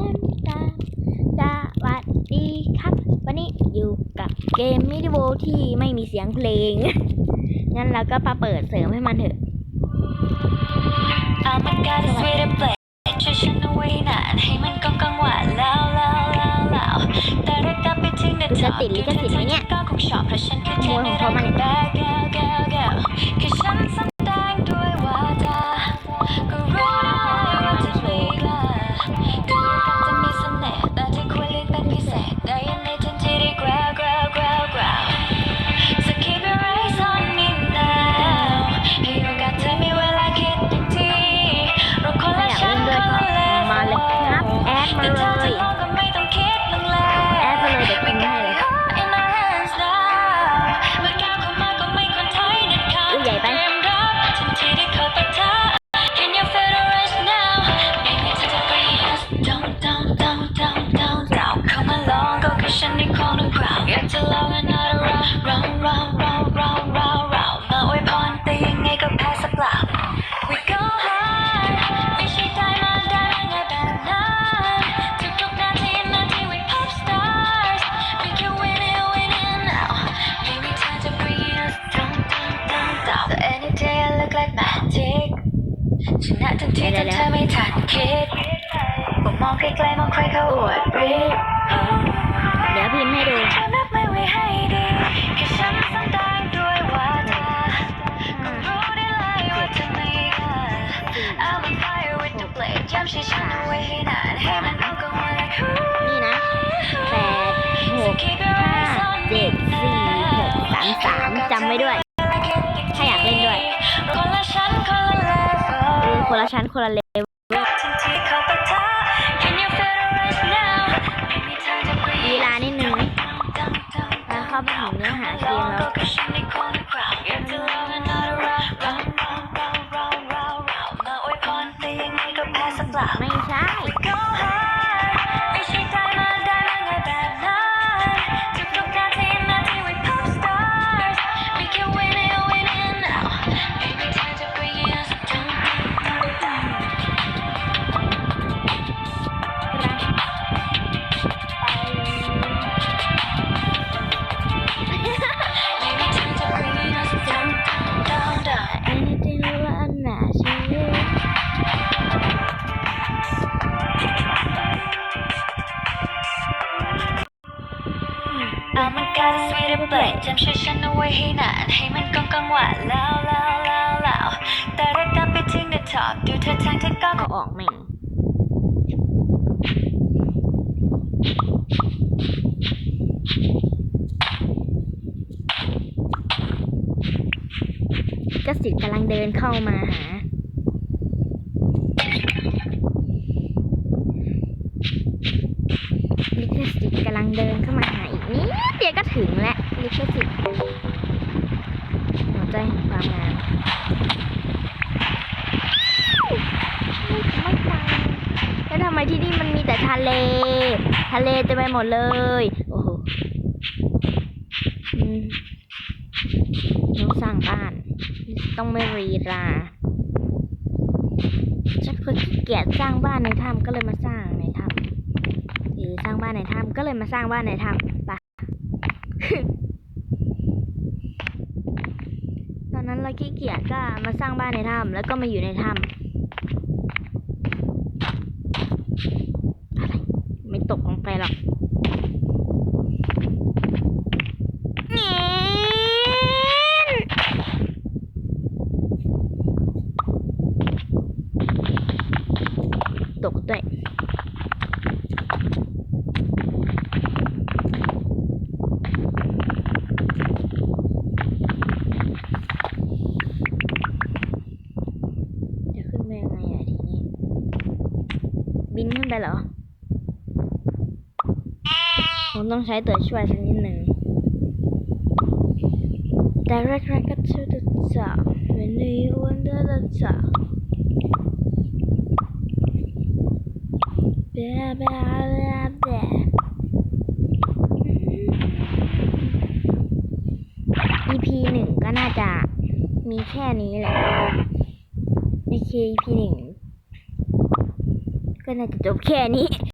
ตันตาสวัสดีครับ วันนี้อยู่กับเกมมิดิโวที่ไม่มีเสียงเพลง งั้นเราก็มาเปิดเสริมให้มันเถอะเอามันกาสวีดเบลช่วยฉันเอาไว้นานให้มันก้องกังวานแล้วแล้วแล้วแล้วแต่รักกลับไปทิ้งเด็ดจะติดลิขสิทธิ์ไหมเนี่ยก็คงชอบเพราะฉันคือเทขโมยของเขามาเนี่ยแบกแก้วแก้วแก้วแค่ฉัน magic ชนะทันทีจนเธอไม่ทันคิดผมมองไกลๆมองใครเขาอวดฤทธิ์เดี๋ยวพิมพ์ให้ดูเธอนับไม่ไว้ให้ดีแค่ฉันสังแดงด้วยวาจาก็รู้ได้เลยว่าเธอไม่กล้า I'm on fire with the blade ย้ำใช้ฉันเอาไว้ให้นานให้มันเอากังวลและคู่นี่นะแปดหกห้าเจ็ดสี่หกสามสามจำไว้ด้วย คนละชั้นคนละเลเวลลีลานิดนึงแล้วเข้าไปถึงเนื้อหาเกมแล้ว มันกลายสวีดเบลจำชื่อฉันเอาไว้ให้นานให้มันก้องกังหวานแล้วแล้วแล้วแล้วแต่รักกลับไปทิ้งเด t ท็อปดูเธอทางเธอก็เอออกแม่งกสิทธิ์กำลังเดินเข้ามาหา ลิขสิทธิ์ กำลังเดินเข้ามาหาอีกนิดเดียวก็ถึงแล้วลิขสิทธิ์หัวใจแห่งความงามไม่ฟังแล้วทำไมที่นี่มันมีแต่ทะเล ทะเลเต็มไปหมดเลย โอ้โหอืมต้องสร้างบ้าน ต้องไม่รีราฉันเคยขี้เกียจสร้างบ้านในถ้ำก็เลยมาสร้างในถ้ำหรือสร้างบ้านในถ้ำก็เลยมาสร้างบ้านในถ้ำปะตอนนั้นเราขี้เกียจก็มาสร้างบ้านในถ้ำแล้วก็มาอยู่ในถ้ำอะไรไม่ตกลงไปหรอกตกด้วย จะขึ้นไปยังไงอะทีนี้ บิ นขึ้นไปเหรอ ผมต้องใช้ตัวช่วยสักนิดหนึ่ง Direct record to the top when you under the top blah blah blah blah EP หนึ่งก็น่าจะมีแค่นี้แหละใน KP หนึ่ง ก็น่าจะจบแค่นี้